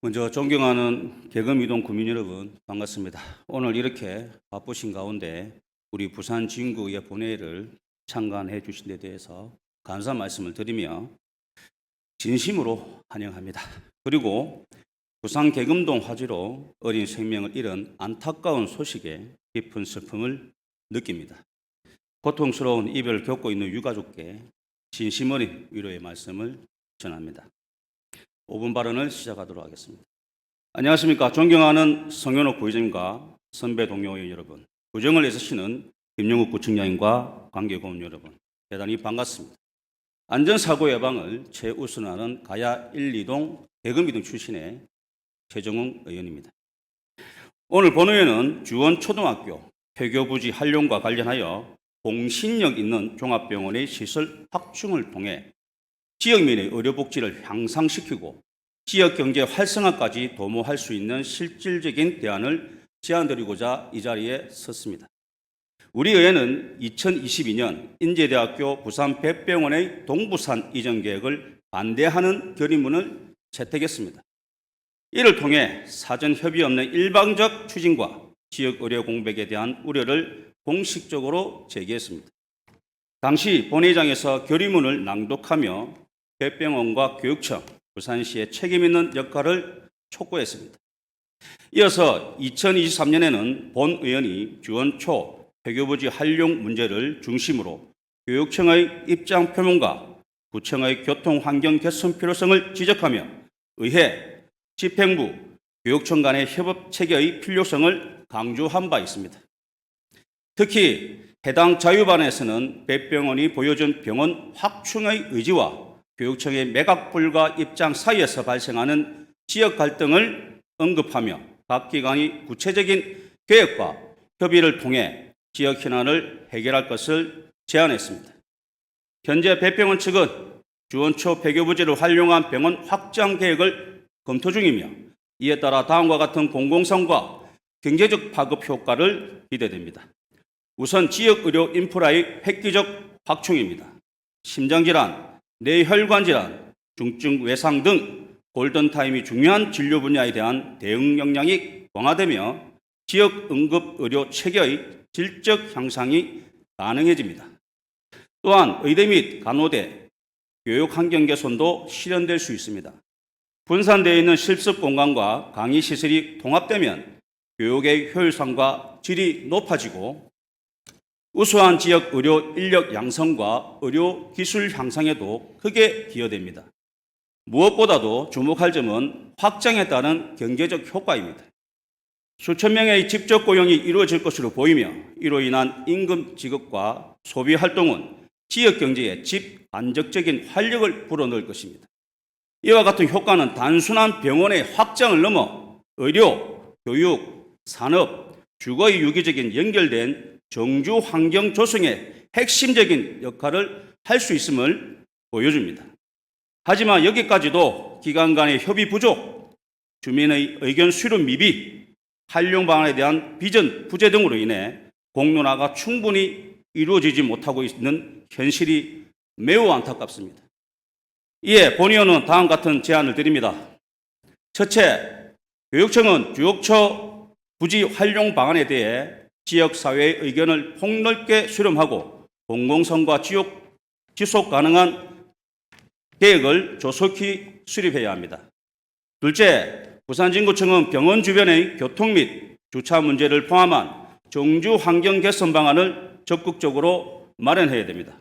먼저 존경하는 개금이동 구민 여러분 반갑습니다. 오늘 이렇게 바쁘신 가운데 우리 부산 진구의 본회의를 참관해 주신 데 대해서 감사 말씀을 드리며 진심으로 환영합니다. 그리고 부산 개금동 화재로 어린 생명을 잃은 안타까운 소식에 깊은 슬픔을 느낍니다. 고통스러운 이별을 겪고 있는 유가족께 진심 어린 위로의 말씀을 전합니다. 5분 발언을 시작하도록 하겠습니다. 안녕하십니까. 존경하는 성현옥 부의장님과 선배 동료 의원 여러분, 구정을 애쓰시는 김영욱 구청장님과 관계고문 여러분, 대단히 반갑습니다. 안전사고 예방을 최우선하는 가야 1, 2동 대금이동 출신의 최정웅 의원입니다. 오늘 본회의는 주원 초등학교 폐교부지 활용과 관련하여 공신력 있는 종합병원의 시설 확충을 통해 지역민의 의료복지를 향상시키고 지역 경제 활성화까지 도모할 수 있는 실질적인 대안을 제안드리고자 이 자리에 섰습니다. 우리 의회는 2022년 인제대학교 부산 백병원의 동부산 이전 계획을 반대하는 결의문을 채택했습니다. 이를 통해 사전 협의 없는 일방적 추진과 지역 의료 공백에 대한 우려를 공식적으로 제기했습니다. 당시 본회의장에서 결의문을 낭독하며 백병원과 교육청, 부산시의 책임 있는 역할을 촉구했습니다. 이어서 2023년에는 본 의원이 주원 초 폐교부지 활용 문제를 중심으로 교육청의 입장 표명과 구청의 교통 환경 개선 필요성을 지적하며 의회, 집행부, 교육청 간의 협업 체계의 필요성을 강조한 바 있습니다. 특히 해당 자유반에서는 백병원이 보여준 병원 확충의 의지와 교육청의 매각 불가 입장 사이에서 발생하는 지역 갈등을 언급하며 각 기관이 구체적인 계획과 협의를 통해 지역 현안을 해결할 것을 제안했습니다. 현재 백병원 측은 주원초 폐교부지를 활용한 병원 확장 계획을 검토 중이며 이에 따라 다음과 같은 공공성과 경제적 파급 효과를 기대됩니다. 우선 지역 의료 인프라의 획기적 확충입니다. 심장질환, 뇌혈관 질환, 중증 외상 등 골든타임이 중요한 진료 분야에 대한 대응 역량이 강화되며 지역 응급 의료 체계의 질적 향상이 가능해집니다. 또한 의대 및 간호대, 교육 환경 개선도 실현될 수 있습니다. 분산되어 있는 실습 공간과 강의 시설이 통합되면 교육의 효율성과 질이 높아지고 우수한 지역 의료 인력 양성과 의료 기술 향상에도 크게 기여됩니다. 무엇보다도 주목할 점은 확장에 따른 경제적 효과입니다. 수천 명의 직접 고용이 이루어질 것으로 보이며 이로 인한 임금 지급과 소비 활동은 지역 경제에 집 안정적인 활력을 불어넣을 것입니다. 이와 같은 효과는 단순한 병원의 확장을 넘어 의료, 교육, 산업, 주거의 유기적인 연결된 정주 환경 조성에 핵심적인 역할을 할 수 있음을 보여줍니다. 하지만 여기까지도 기관 간의 협의 부족, 주민의 의견 수렴 미비, 활용 방안에 대한 비전 부재 등으로 인해 공론화가 충분히 이루어지지 못하고 있는 현실이 매우 안타깝습니다. 이에 본의원은 다음 같은 제안을 드립니다. 첫째, 교육청은 주역처 부지 활용 방안에 대해 지역사회의 의견을 폭넓게 수렴하고 공공성과 지역, 지속 가능한 계획을 조속히 수립해야 합니다. 둘째, 부산진구청은 병원 주변의 교통 및 주차 문제를 포함한 정주 환경 개선 방안을 적극적으로 마련해야 됩니다.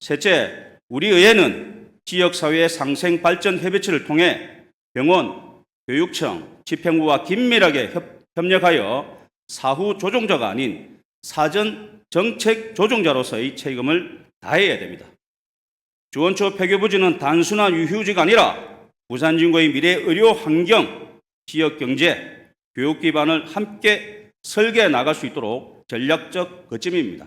셋째, 우리 의회는 지역사회의 상생 발전 협의체를 통해 병원, 교육청, 집행부와 긴밀하게 협, 협력하여 사후 조종자가 아닌 사전 정책 조종자로서의 책임을 다해야 됩니다. 주원초 폐교부지는 단순한 유휴지가 아니라 부산 진구의 미래 의료 환경, 지역 경제, 교육 기반을 함께 설계해 나갈 수 있도록 전략적 거점입니다.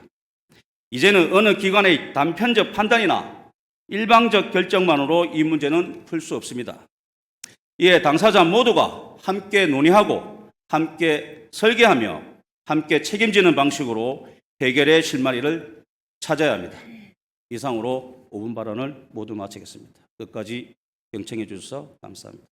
이제는 어느 기관의 단편적 판단이나 일방적 결정만으로 이 문제는 풀 수 없습니다. 이에 당사자 모두가 함께 논의하고 함께 설계하며 함께 책임지는 방식으로 해결의 실마리를 찾아야 합니다. 이상으로 5분 발언을 모두 마치겠습니다. 끝까지 경청해 주셔서 감사합니다.